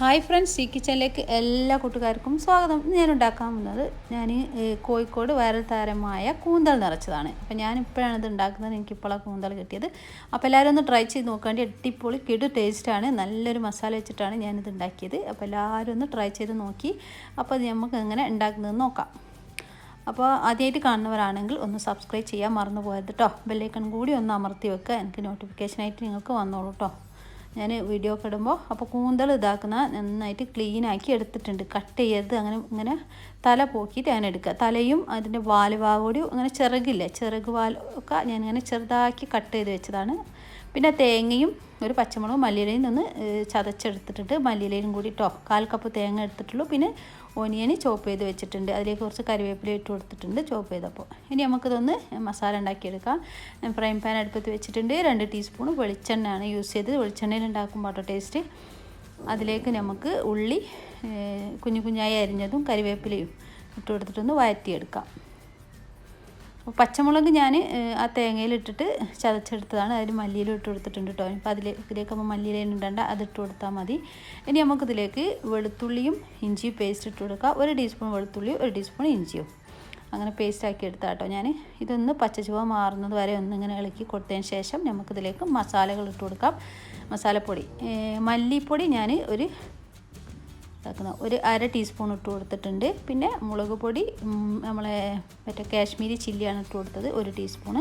Hi friends ഈ കിച്ചണിലേക്ക് എല്ലാ കൂട്ടുകാർക്കും സ്വാഗതം. ഞാൻ ഉണ്ടാക്കാൻ പോകുന്നത് ഞാൻ കോഴിക്കോട് വൈറൽ താരമായ കൂന്തൽ നിറച്ചതാണ്. അപ്പോൾ ഞാൻ ഇപ്പോഴാണ് ഇത് ഉണ്ടാക്കുന്നത്. എനിക്കിപ്പോഴാണ് കൂന്തൽ കിട്ടിയത്. അപ്പോൾ എല്ലാവരും ഒന്ന് ട്രൈ ചെയ്ത് നോക്കാണ്ട് അടിപൊളി കിടു ടേസ്റ്റാണ് നല്ലൊരു മസാല വെച്ചിട്ടാണ് ഞാനിത് ഉണ്ടാക്കിയത്. അപ്പോൾ എല്ലാവരും ഒന്ന് ട്രൈ ചെയ്ത് നോക്കി. അപ്പോൾ അത് നമുക്ക് എങ്ങനെ ഉണ്ടാക്കുന്നതെന്ന് നോക്കാം. അപ്പോൾ ആദ്യമായിട്ട് കാണുന്നവരാണെങ്കിൽ ഒന്ന് സബ്സ്ക്രൈബ് ചെയ്യാൻ മറന്നു പോയത് കേട്ടോ ബെല്ലൈക്കൺ കൂടി ഒന്ന് അമർത്തി വെക്കുക എനിക്ക് നോട്ടിഫിക്കേഷനായിട്ട് നിങ്ങൾക്ക് വന്നോളൂ കേട്ടോ ഞാൻ വീഡിയോ ഒക്കെ ഇടുമ്പോൾ അപ്പോൾ കൂന്തൽ ഇതാക്കുന്ന നന്നായിട്ട് ക്ലീൻ ആക്കി എടുത്തിട്ടുണ്ട്. കട്ട് ചെയ്യരുത്. അങ്ങനെ ഇങ്ങനെ തല പോക്കിയിട്ട് ഞാൻ എടുക്കുക. തലയും അതിന്റെ വാൽ വാവോടി അങ്ങനെ ചിറകില്ല? ചിറക് വാൽ ഒക്കെ ഞാനിങ്ങനെ ചെറുതാക്കി കട്ട് ചെയ്ത് വെച്ചതാണ്. പിന്നെ തേങ്ങയും ഒരു പച്ചമുളകും മല്ലിയിലയും ഒന്ന് ചതച്ചെടുത്തിട്ടുണ്ട്. മല്ലിയിലയും കൂടി ഇട്ടോ. കാൽ കപ്പ് തേങ്ങ എടുത്തിട്ടുള്ളൂ. പിന്നെ ഓനിയന് ചോപ്പ് ചെയ്ത് വെച്ചിട്ടുണ്ട്. അതിലേക്ക് കുറച്ച് കറിവേപ്പില ഇട്ട് കൊടുത്തിട്ടുണ്ട് ചോപ്പ് ചെയ്തപ്പോൾ. ഇനി നമുക്കിതൊന്ന് മസാല ഉണ്ടാക്കിയെടുക്കാം. ഫ്രൈ പാൻ അടുപ്പത്ത് വെച്ചിട്ടുണ്ട്. രണ്ട് ടീസ്പൂൺ വെളിച്ചെണ്ണയാണ് യൂസ് ചെയ്തത്. വെളിച്ചെണ്ണയിൽ ഉണ്ടാക്കുമ്പോൾ കേട്ടോ ടേസ്റ്റ്. അതിലേക്ക് നമുക്ക് ഉള്ളി കുഞ്ഞു കുഞ്ഞായി അരിഞ്ഞതും കറിവേപ്പിലയും ഇട്ട് കൊടുത്തിട്ടൊന്ന് വഴറ്റിയെടുക്കാം. പച്ചമുളക് ഞാൻ ആ തേങ്ങയിലിട്ടിട്ട് ചതച്ചെടുത്തതാണ്. അതിൽ മല്ലിയിലും ഇട്ട് കൊടുത്തിട്ടുണ്ട് കേട്ടോ ഇപ്പോൾ അതിലേക്ക് ഇതിലേക്ക് നമ്മൾ മല്ലിയിലും ഇടണ്ട. അതിട്ട് കൊടുത്താൽ മതി. ഇനി നമുക്കിതിലേക്ക് വെളുത്തുള്ളിയും ഇഞ്ചിയും പേസ്റ്റ് ഇട്ട് കൊടുക്കുക ഒരു ടീസ്പൂൺ വെളുത്തുള്ളിയും ഒരു ടീസ്പൂൺ ഇഞ്ചിയും. അങ്ങനെ പേസ്റ്റ് ആക്കി എടുത്താൽ കേട്ടോ ഞാൻ ഇതൊന്ന് പച്ചച്ചുവ മാറുന്നത് വരെ ഒന്ന് ഇങ്ങനെ ഇളക്കി കൊടുത്തതിന് ശേഷം നമുക്കിതിലേക്ക് മസാലകൾ ഇട്ട് കൊടുക്കാം. മസാലപ്പൊടി. മല്ലിപ്പൊടി ഞാൻ ഒരു ഇതാക്കുന്ന ഒരു അര ടീസ്പൂൺ ഇട്ട് കൊടുത്തിട്ടുണ്ട്. പിന്നെ മുളക് പൊടി നമ്മളെ മറ്റേ കാശ്മീരി ചില്ലിയാണ് ഇട്ട് കൊടുത്തത് ഒരു ടീസ്പൂണ്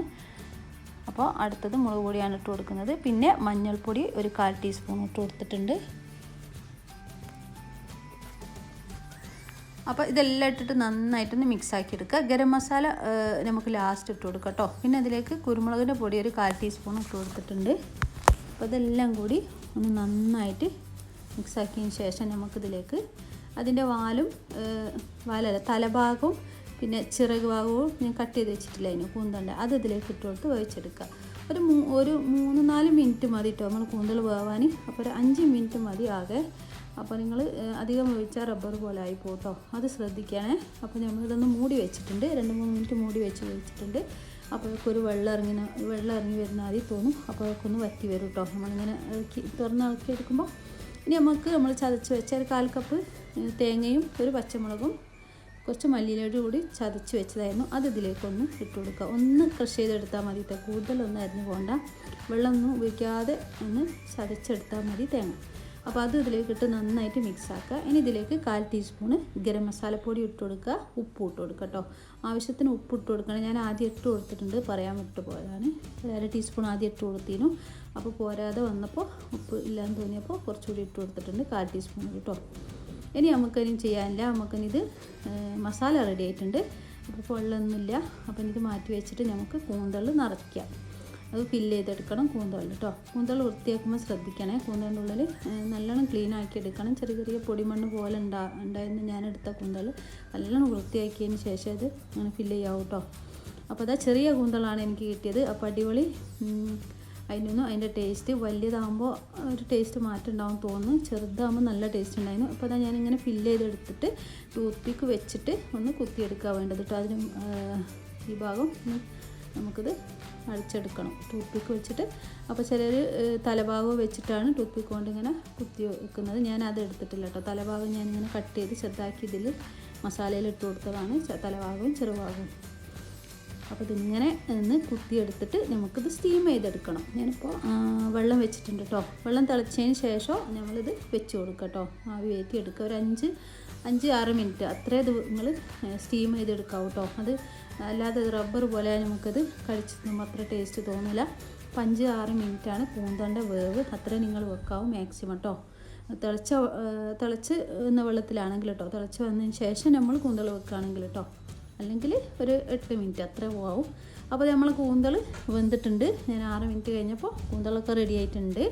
അപ്പോൾ അടുത്തത് മുളക് പൊടിയാണ് ഇട്ട് കൊടുക്കുന്നത്. പിന്നെ മഞ്ഞൾപ്പൊടി ഒരു കാൽ ടീസ്പൂൺ ഇട്ട് കൊടുത്തിട്ടുണ്ട്. അപ്പോൾ ഇതെല്ലാം ഇട്ടിട്ട് നന്നായിട്ടൊന്ന് മിക്സ് ആക്കി എടുക്കുക. ഗരം മസാല നമുക്ക് ലാസ്റ്റ് ഇട്ട് കൊടുക്കാം കേട്ടോ പിന്നെ അതിലേക്ക് കുരുമുളകിന്റെ പൊടി ഒരു കാൽ ടീസ്പൂൺ ഇട്ട് കൊടുത്തിട്ടുണ്ട്. അപ്പോൾ ഇതെല്ലാം കൂടി ഒന്ന് നന്നായിട്ട് മിക്സ് ആക്കിയതിന് ശേഷം നമുക്കിതിലേക്ക് അതിന്റെ വാലും വാലല്ല തലഭാഗവും പിന്നെ ചിറക് ഭാഗവും ഞാൻ കട്ട് ചെയ്ത് വെച്ചിട്ടില്ല അതിന് കൂന്തണ്ട. അത് ഇതിലേക്ക് ഇട്ട് കൊടുത്ത് വേവിച്ചെടുക്കുക. ഒരു മൂ ഒരു മൂന്ന് നാല് മിനിറ്റ് മതി കേട്ടോ നമ്മൾ കൂന്തൽ വേവാൻ അപ്പോൾ ഒരു അഞ്ച് മിനിറ്റ് മതി ആകെ. അപ്പോൾ നിങ്ങൾ അധികം വേവിച്ചാൽ റബ്ബർ പോലെ ആയി പോട്ടോ അത് ശ്രദ്ധിക്കണേ. അപ്പോൾ നമ്മളിതൊന്ന് മൂടി വെച്ചിട്ടുണ്ട്. രണ്ട് മൂന്ന് മിനിറ്റ് മൂടി വെച്ച് വെച്ചിട്ടുണ്ട് അപ്പോഴൊക്കെ ഒരു വെള്ളം ഇറങ്ങി വെള്ളം ഇറങ്ങി വരുന്ന ആദ്യം തോന്നും. അപ്പോഴേക്കൊന്ന് വറ്റി വരും കേട്ടോ നമ്മളിങ്ങനെ ഇളക്കി തുറന്ന് ഇളക്കി എടുക്കുമ്പോൾ ഇനി നമുക്ക് നമ്മൾ ചതച്ച് വെച്ച ഒരു കാൽ കപ്പ് തേങ്ങയും ഒരു പച്ചമുളകും കുറച്ച് മല്ലിയിലോട് കൂടി ചതച്ച് വെച്ചതായിരുന്നു. അത് ഇതിലേക്കൊന്ന് ഇട്ട് കൊടുക്കുക. ഒന്ന് ക്രഷ് ചെയ്തെടുത്താൽ മതി കൂടുതലൊന്നും അരിഞ്ഞു പോകണ്ട വെള്ളമൊന്നും ഉപയോഗിക്കാതെ ഒന്ന് ചതച്ചെടുത്താൽ മതി തേങ്ങ. അപ്പോൾ അത് ഇതിലേക്ക് ഇട്ട് നന്നായിട്ട് മിക്സ് ആക്കുക. ഇനി ഇതിലേക്ക് കാൽ ടീസ്പൂണ് ഗരം മസാലപ്പൊടി ഇട്ട് കൊടുക്കുക. ഉപ്പ് ഇട്ട് കൊടുക്കുക കേട്ടോ. ആവശ്യത്തിന് ഉപ്പ് ഇട്ട് കൊടുക്കണം. ഞാൻ ആദ്യം ഇട്ട് കൊടുത്തിട്ടുണ്ട്. പറയാൻ വിട്ടു പോയതാണ്. അര ടീസ്പൂൺ ആദ്യം ഇട്ട് കൊടുത്തിരുന്നു. അപ്പോൾ പോരാതെ വന്നപ്പോൾ ഉപ്പ് ഇല്ലാന്ന് തോന്നിയപ്പോൾ കുറച്ചുകൂടി ഇട്ട് കൊടുത്തിട്ടുണ്ട്. കാൽ ടീസ്പൂൺ കേട്ടോ. ഇനി നമുക്കിനി ചെയ്യാനില്ല. നമുക്കിനിത് മസാല റെഡി ആയിട്ടുണ്ട്. അപ്പോൾ പൊള്ളൊന്നുമില്ല. അപ്പം ഇത് മാറ്റി വെച്ചിട്ട് നമുക്ക് കൂന്തൾ നിറയ്ക്കാം. അത് ഫില്ല് ചെയ്തെടുക്കണം. കൂന്തളിൽ കേട്ടോ കൂന്തൾ വൃത്തിയാക്കുമ്പോൾ ശ്രദ്ധിക്കണേ. കൂന്തലിന്റെ ഉള്ളിൽ നല്ലോണം ക്ലീൻ ആക്കി എടുക്കണം. ചെറിയ ചെറിയ പൊടിമണ്ണ് പോലെ ഉണ്ടാ ഉണ്ടായിരുന്നു ഞാൻ എടുത്ത കൂന്തൽ. നല്ലോണം വൃത്തിയാക്കിയതിന് ശേഷം അത് അങ്ങനെ ഫില്ല് ചെയ്യാവും കേട്ടോ അപ്പോൾ അതാ ചെറിയ കൂന്തളാണ് എനിക്ക് കിട്ടിയത്. അപ്പോൾ അടിപൊളി അതിനൊന്നും അതിന്റെ ടേസ്റ്റ് വലിയതാകുമ്പോൾ ഒരു ടേസ്റ്റ് മാറ്റം ഉണ്ടാവും തോന്നുന്നു. ചെറുതാകുമ്പോൾ നല്ല ടേസ്റ്റ് ഉണ്ടായിരുന്നു. അപ്പോൾ അതാ ഞാനിങ്ങനെ ഫില്ല് ചെയ്തെടുത്തിട്ട് ടൂത്ത് പിക്ക് വെച്ചിട്ട് ഒന്ന് കുത്തിയെടുക്കുക വേണ്ടത് കേട്ടോ അതിന് ഈ ഭാഗം നമുക്കിത് അടിച്ചെടുക്കണം. ടൂത്ത് പിക്ക് വെച്ചിട്ട് അപ്പോൾ ചിലർ തലഭാഗം വെച്ചിട്ടാണ് ടൂത്ത് പിക്ക് കൊണ്ട് ഇങ്ങനെ കുത്തി വെക്കുന്നത്. ഞാൻ അത് എടുത്തിട്ടില്ല കേട്ടോ. തലഭാഗം ഞാനിങ്ങനെ കട്ട് ചെയ്ത് ചെറുതാക്കി ഇതിൽ മസാലയിൽ ഇട്ട് കൊടുത്തതാണ്. തലഭാഗവും ചെറുഭാഗവും. അപ്പോൾ ഇതിങ്ങനെ നിന്ന് കുത്തിയെടുത്തിട്ട് നമുക്കിത് സ്റ്റീം ചെയ്തെടുക്കണം. ഞാനിപ്പോൾ വെള്ളം വെച്ചിട്ടുണ്ട് കേട്ടോ. വെള്ളം തിളച്ചതിന് ശേഷം നമ്മളിത് വെച്ച് കൊടുക്കുക കേട്ടോ. ആവി കയറ്റി എടുക്കുക. ഒരു അഞ്ച് അഞ്ച് ആറ് മിനിറ്റ്. അത്രേ ഇത് നിങ്ങൾ സ്റ്റീം ചെയ്തെടുക്കാവൂ കേട്ടോ. അത് അല്ലാതെ റബ്ബർ പോലെ നമുക്കത് കഴിച്ച് നമ്മൾ അത്ര ടേസ്റ്റ് തോന്നില്ല. അപ്പം അഞ്ച് ആറ് മിനിറ്റാണ് പൂന്തണ്ട വേവ്. അത്ര നിങ്ങൾ വെക്കാവും മാക്സിമം കേട്ടോ തിളച്ച തിളച്ച് എന്ന വെള്ളത്തിലാണെങ്കിൽ കേട്ടോ തിളച്ച് വന്നതിന് ശേഷം നമ്മൾ കൂന്തൾ വെക്കുകയാണെങ്കിൽ കേട്ടോ അല്ലെങ്കിൽ ഒരു എട്ട് മിനിറ്റ് അത്ര പോവും അപ്പോൾ നമ്മൾ കൂന്തൾ വെന്തിട്ടുണ്ട്. ഞാൻ ആറ് മിനിറ്റ് കഴിഞ്ഞപ്പോൾ കൂന്തളൊക്കെ റെഡി ആയിട്ടുണ്ട്.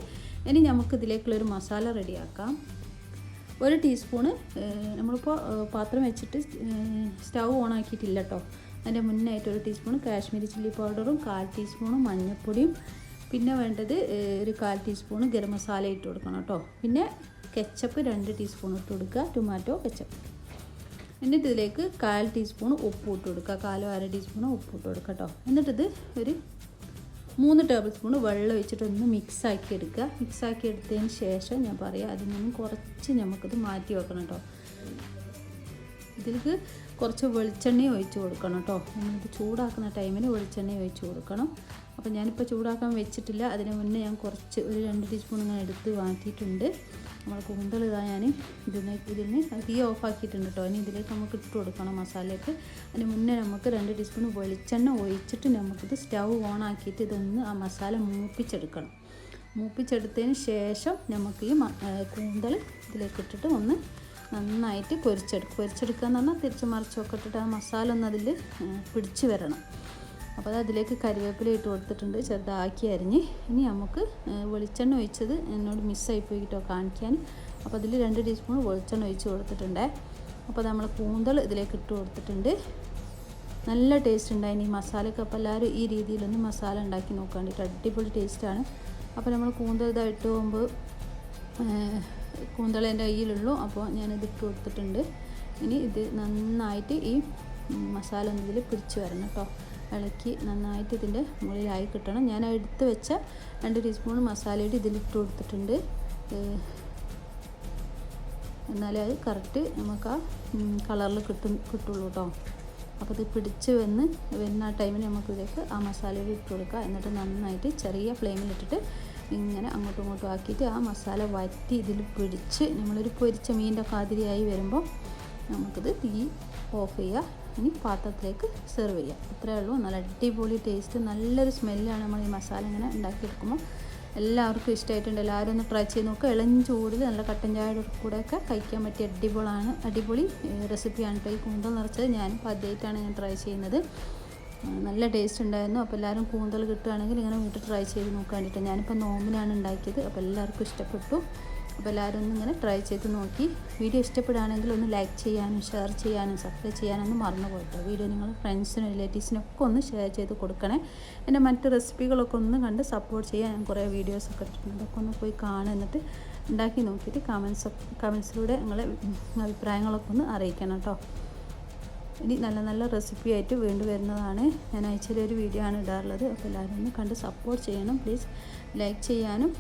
ഇനി നമുക്ക് ഇതിലേക്കുള്ളൊരു മസാല റെഡിയാക്കാം ഒരു ടീസ്പൂണ് നമ്മളിപ്പോൾ പാത്രം വെച്ചിട്ട് സ്റ്റൗ ഓൺ ആക്കിയിട്ടില്ല കേട്ടോ അതിന്റെ മുന്നായിട്ട് ഒരു ടീസ്പൂൺ കാശ്മീരി ചില്ലി പൗഡറും കാൽ ടീസ്പൂണും മഞ്ഞൾപ്പൊടിയും. പിന്നെ വേണ്ടത് ഒരു കാൽ ടീസ്പൂൺ ഗരം മസാല ഇട്ട് കൊടുക്കണം കേട്ടോ. പിന്നെ കെച്ചപ്പ് രണ്ട് ടീസ്പൂൺ ഇട്ട് കൊടുക്കുക ടൊമാറ്റോ കെച്ചപ്പ് എന്നിട്ട് ഇതിലേക്ക് കാൽ ടീസ്പൂൺ ഉപ്പ് ഇട്ട് കൊടുക്കുക. കാലോ അര ടീസ്പൂൺ ഉപ്പ് ഇട്ട് കൊടുക്കുക കേട്ടോ. എന്നിട്ടിത് ഒരു മൂന്ന് ടേബിൾ സ്പൂൺ വെള്ളം വെച്ചിട്ടൊന്ന് ഒന്ന് മിക്സ് ആക്കി എടുക്കുക. മിക്സ് ആക്കി എടുത്തതിന് ശേഷം ഞാൻ പറയാം അതിൽ നിന്നും കുറച്ച് നമുക്കിത് മാറ്റി വെക്കണം കേട്ടോ. ഇതിലേക്ക് കുറച്ച് വെളിച്ചെണ്ണ ഒഴിച്ച് കൊടുക്കണം കേട്ടോ. നമ്മളിത് ചൂടാക്കുന്ന ടൈമിന് വെളിച്ചെണ്ണ ഒഴിച്ച് കൊടുക്കണം. അപ്പോൾ ഞാനിപ്പോൾ ചൂടാക്കാൻ വെച്ചിട്ടില്ല. അതിന് മുന്നേ ഞാൻ കുറച്ച് ഒരു രണ്ട് ടീസ്പൂൺ ഇങ്ങനെ എടുത്ത് മാറ്റിയിട്ടുണ്ട്. നമ്മൾ കൂന്തൽ ഇതാ ഞാൻ ഇതിന് ഇതിന് തീ ഓഫ് ആക്കിയിട്ടുണ്ട് കേട്ടോ. ഇനി ഇതിലേക്ക് നമുക്ക് ഇട്ട് കൊടുക്കണം മസാലയൊക്കെ. അതിന് മുന്നേ നമുക്ക് രണ്ട് ടീസ്പൂൺ വെളിച്ചെണ്ണ ഒഴിച്ചിട്ട് നമുക്കിത് സ്റ്റൗ ഓൺ ആക്കിയിട്ട് ഇതൊന്ന് ആ മസാല മൂപ്പിച്ചെടുക്കണം. മൂപ്പിച്ചെടുത്തതിന് ശേഷം നമുക്ക് ഈ കൂന്തൽ ഇതിലേക്ക് ഇട്ടിട്ട് ഒന്ന് നന്നായിട്ട് പൊരിച്ചെടുക്കും. പൊരിച്ചെടുക്കുക എന്ന് പറഞ്ഞാൽ തിരിച്ച് മറിച്ചൊക്കെ ഇട്ടിട്ട് ആ മസാല ഒന്ന് അതിൽ പിടിച്ച് വരണം. അപ്പോൾ അത് അതിലേക്ക് കരിവേപ്പില ഇട്ട് കൊടുത്തിട്ടുണ്ട്. ചെറുതാക്കി അരിഞ്ഞ്. ഇനി നമുക്ക് വെളിച്ചെണ്ണ ഒഴിച്ചത് എന്നോട് മിസ്സായി പോയിട്ടോ കാണിക്കാൻ. അപ്പോൾ അതിൽ രണ്ട് ടീസ്പൂൺ വെളിച്ചെണ്ണ ഒഴിച്ച് കൊടുത്തിട്ടുണ്ട്. അപ്പോൾ നമ്മൾ കൂന്തൽ ഇതിലേക്ക് ഇട്ട് കൊടുത്തിട്ടുണ്ട്. നല്ല ടേസ്റ്റ് ഉണ്ടായിന് ഈ മസാലയൊക്കെ. അപ്പോൾ എല്ലാവരും ഈ രീതിയിലൊന്ന് മസാല ഉണ്ടാക്കി നോക്കാൻ വേണ്ടിയിട്ട് അടിപൊളി ടേസ്റ്റാണ്. അപ്പോൾ നമ്മൾ കൂന്തൽ ഇതായിട്ട് പോകുമ്പോൾ കൂന്തൽ എന്റെ കയ്യിലുള്ളൂ. അപ്പോൾ ഞാനിത് ഇട്ട് കൊടുത്തിട്ടുണ്ട്. ഇനി ഇത് നന്നായിട്ട് ഈ മസാല ഒന്ന് ഇതിൽ പിടിച്ച് വരണം കേട്ടോ. ഇളക്കി നന്നായിട്ട് ഇതിന്റെ മുകളിലായി കിട്ടണം. ഞാൻ എടുത്ത് വെച്ച രണ്ട് ടീസ്പൂൺ മസാലയുടെ ഇതിലിട്ട് കൊടുത്തിട്ടുണ്ട്. എന്നാലേ അത് കറക്റ്റ് നമുക്ക് ആ കളറിൽ കിട്ടും കിട്ടുള്ളൂ കേട്ടോ. അപ്പോൾ ഇത് പിടിച്ച് വന്ന് വരുന്ന ആ ടൈമിന് നമുക്ക് ഇതിലേക്ക് ആ മസാലയിൽ ഇട്ട് കൊടുക്കുക എന്നിട്ട് നന്നായിട്ട് ചെറിയ ഫ്ലെയിമിലിട്ടിട്ട് ഇങ്ങനെ അങ്ങോട്ടും ഇങ്ങോട്ടും ആക്കിയിട്ട് ആ മസാല വറ്റി ഇതിൽ പിടിച്ച് നമ്മളൊരു പൊരിച്ച മീനിന്റെ കാതിരിയായി വരുമ്പോൾ നമുക്കിത് തീ ഓഫ് ചെയ്യുക. ഇനി പാത്രത്തിലേക്ക് സെർവ് ചെയ്യാം. അത്രയേ ഉള്ളൂ. നല്ല അടിപൊളി ടേസ്റ്റ് നല്ലൊരു സ്മെല്ലാണ് നമ്മൾ ഈ മസാല ഇങ്ങനെ ഉണ്ടാക്കിയെടുക്കുമ്പോൾ എല്ലാവർക്കും ഇഷ്ടമായിട്ടുണ്ട് എല്ലാവരും ഒന്ന് ട്രൈ ചെയ്ത് നോക്കുക ഇളം ചൂടിൽ നല്ല കട്ടൻ ചായയുടെ കൂടെയൊക്കെ കഴിക്കാൻ പറ്റിയ അടിപൊളിയാണ് അടിപൊളി റെസിപ്പിയാണ് കേട്ടോ ഈ കൂന്തൽ നിറച്ചത് ഞാനിപ്പോൾ ആദ്യമായിട്ടാണ് ഞാൻ ട്രൈ ചെയ്യുന്നത്. നല്ല ടേസ്റ്റ് ഉണ്ടായിരുന്നു. അപ്പോൾ എല്ലാവരും കൂന്തൽ കിട്ടുകയാണെങ്കിൽ ഇങ്ങനെ വീട്ടിൽ ട്രൈ ചെയ്ത് നോക്കാൻ വേണ്ടിയിട്ട് ഞാനിപ്പോൾ നോമ്പിനാണ് ഉണ്ടാക്കിയത്. അപ്പോൾ എല്ലാവർക്കും ഇഷ്ടപ്പെട്ടു. അപ്പോൾ എല്ലാവരും ഒന്ന് ഇങ്ങനെ ട്രൈ ചെയ്ത് നോക്കി. വീഡിയോ ഇഷ്ടപ്പെടുകയാണെങ്കിൽ ഒന്ന് ലൈക്ക് ചെയ്യാനും ഷെയർ ചെയ്യാനും സബ്സ്ക്രൈബ് ചെയ്യാനൊന്നും മറന്നു പോയിട്ടോ വീഡിയോ നിങ്ങൾ ഫ്രണ്ട്സിനും റിലേറ്റീവ്സിനും ഒക്കെ ഒന്ന് ഷെയർ ചെയ്ത് കൊടുക്കണേ. എന്റെ മറ്റ് റെസിപ്പികളൊക്കെ ഒന്ന് കണ്ട് സപ്പോർട്ട് ചെയ്യാൻ ഞാൻ കുറേ വീഡിയോസൊക്കെ ഇട്ടിട്ടുണ്ട് അതൊക്കെ ഒന്ന് പോയി കാണുക എന്നിട്ട് ഉണ്ടാക്കി നോക്കിയിട്ട് കമൻസ് കമൻസിലൂടെ നിങ്ങളെ അഭിപ്രായങ്ങളൊക്കെ ഒന്ന് അറിയിക്കണം കേട്ടോ. ഇനി നല്ല നല്ല റെസിപ്പി ആയിട്ട് വീണ്ടും വരുന്നതാണ്. ഞാൻ ആഴ്ചയിൽ ഒരു വീഡിയോ ആണ് ഇടാറുള്ളത്. അപ്പോൾ എല്ലാവരും ഒന്ന് കണ്ട് സപ്പോർട്ട് ചെയ്യണം പ്ലീസ് ലൈക്ക് ചെയ്യാനും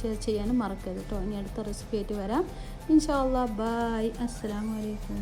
ഷെയർ ചെയ്യാനും മറക്കരുത് കേട്ടോ ഇനി അടുത്ത റെസിപ്പി ആയിട്ട് വരാം. ഇൻഷാ അള്ളാ ബൈ അസ്സാം വലൈക്കും